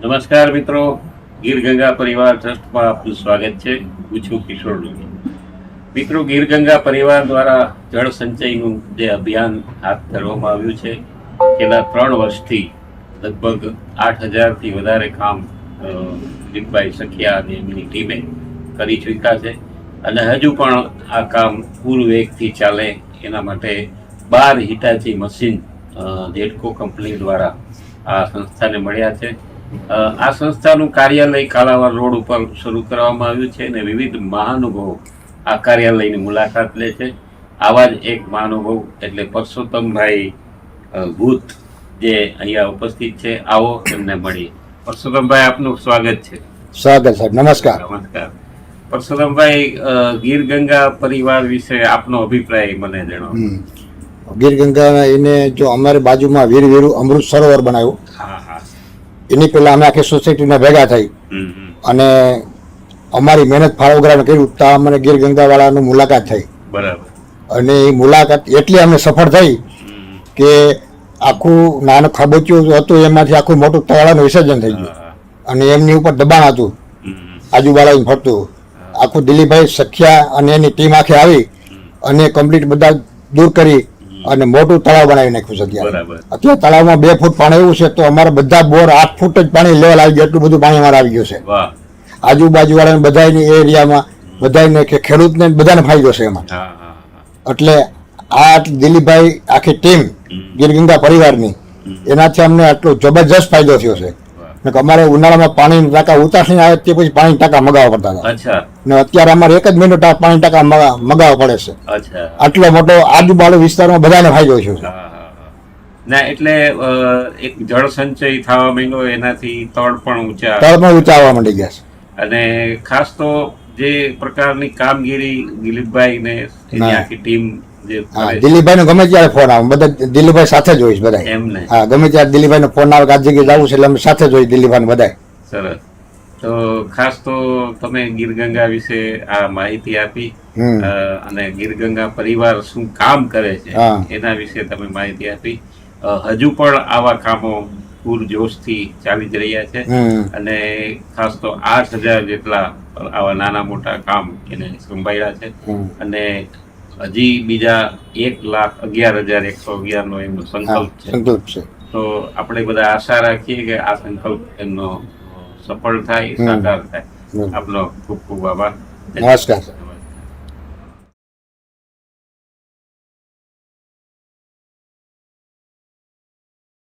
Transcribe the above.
નમસ્કાર મિત્રો. ગીર ગંગા પરિવાર ટ્રસ્ટમાં આપનું સ્વાગત છે. હું છું કિશોર ડોંગી મિત્રો ગીર ગંગા પરિવાર દ્વારા જળ સંચયનું જે અભિયાન હાથ ધરવામાં આવ્યું છે છેલ્લા ત્રણ વર્ષથી લગભગ આઠ હજારથી વધારે કામ અ, દીપભાઈ સખિયા અને એમની ટીમે કરી ચૂક્યા છે. અને હજુ પણ આ કામ પૂરું વેગથી ચાલે એના માટે બાર હિટાચી મશીન દેડકો કંપની દ્વારા આ સંસ્થાને મળ્યા છે. આ સંસ્થાનું કાર્યાલય કાલાવાડ રોડ ઉપર શરૂ કરવામાં આવ્યું છે અને વિવિધ મહાનુભવો આ કાર્યાલયની મુલાકાત લે છે. આવા જ એક મહાનુભવ એટલે પરસોત્તમભાઈ ભૂત જે અહીંયા ઉપસ્થિત છે. આવો એમને મળીએ. પરસોત્તમભાઈ આપનું સ્વાગત છે. સ્વાગત સાહેબ. નમસ્કાર. નમસ્કાર. પરસોત્તમભાઈ ગીર ગંગા પરિવાર વિશે આપનો અભિપ્રાય મને જણાવો. ગીર ગંગા એને જો અમારી બાજુમાં વીર વીરુ અમૃત સરોવર બનાવ્યું. એની પહેલાં અમે આખી સોસાયટીના ભેગા થઈ. અને અમારી મહેનત ફાળવગ્રાને કર્યું ત્યાં અમને ગીર ગંગાવાળાની મુલાકાત થઈ. બરાબર. અને એ મુલાકાત એટલી અમે સફળ થઈ કે આખું નાનું ખાબોચ્યું હતું એમાંથી આખું મોટું તળાનું વિસર્જન થઈ ગયું. અને એમની ઉપર દબાણ હતું. આજુબાજુ ફરતું. આખું દિલીપભાઈ સખ્યા અને એની ટીમ આખી આવી અને કમ્પ્લીટ બધા દૂર કરી અને મોટું તળાવ બનાવી નાખ્યું છે અત્યારે. અત્યારે તળાવમાં બે ફૂટ પાણી એવું છે તો અમારા બધા બોર આઠ ફૂટ જ પાણી લેવલ આવી ગયું એટલું બધું પાણી અમારે આવી ગયું છે. આજુબાજુ વાળાને બધાની એરિયામાં બધાને કે ખેડૂતને બધાને ફાયદો છે એમાં. એટલે આ દિલીપભાઈ આખી ટીમ ગીરગંગા ગીર ગંગા પરિવારની એનાથી અમને આટલો જબરજસ્ત ફાયદો થયો છે. અમારે ઉનાળામાં પાણી ટાંકા ઉતાસણી આવે તે પછી પાણી ટાંકા મગાવવા પડતા હતા. ને અત્યારે અમારે એક જ મિનિટ પાંચ પાણી મગાવ મગા- પડે છે. અચ્છા. આટલો મોટો આજુબાજુ વિસ્તારમાં બધાને ફાયદો છે. ના એટલે એક જળ સંચય થવા માંડ્યો એનાથી તળ પણ ઊંચા તળ ઊંચા આવવા માંડી ગયા છે. અને ખાસ તો જે પ્રકારની કામગીરી દિલીપભાઈ ને. એની આખી ટીમ દિલીપભાઈ નો ગમે ત્યારે ફોન આવે. બધા દિલીપભાઈ સાથે જ હોઈશ બધા હા ગમે ત્યારે દિલીપભાઈ નો ફોન આવે કે આ જગ્યાએ જવું છે એટલે અમે સાથે જ હોય દિલીપભાઈ બધા સરસ. તો ખાસ તો તમે ગીરગંગા વિશે આ માહિતી આપી અને ગીરગંગા પરિવાર શું કામ કરે છે એના વિશે તમે માહિતી આપી. હજુ પણ આવા કામો પૂરજોશથી ચાલી જ રહ્યા છે. અને ખાસ તો આઠ હજાર જેટલા આવા નાના મોટા કામ એને સંભાળ્યા છે. અને હજી બીજા એક લાખ અગિયાર હજાર એકસો અગિયાર નો એમનો હા સંકલ્પ છે. સંકલ્પ છે. તો આપણે બધા આશા રાખીએ કે આ સંકલ્પ એમનો સફળ થાય. સાકાર થાય. આપનો ખૂબ ખૂબ આભાર નમસ્કાર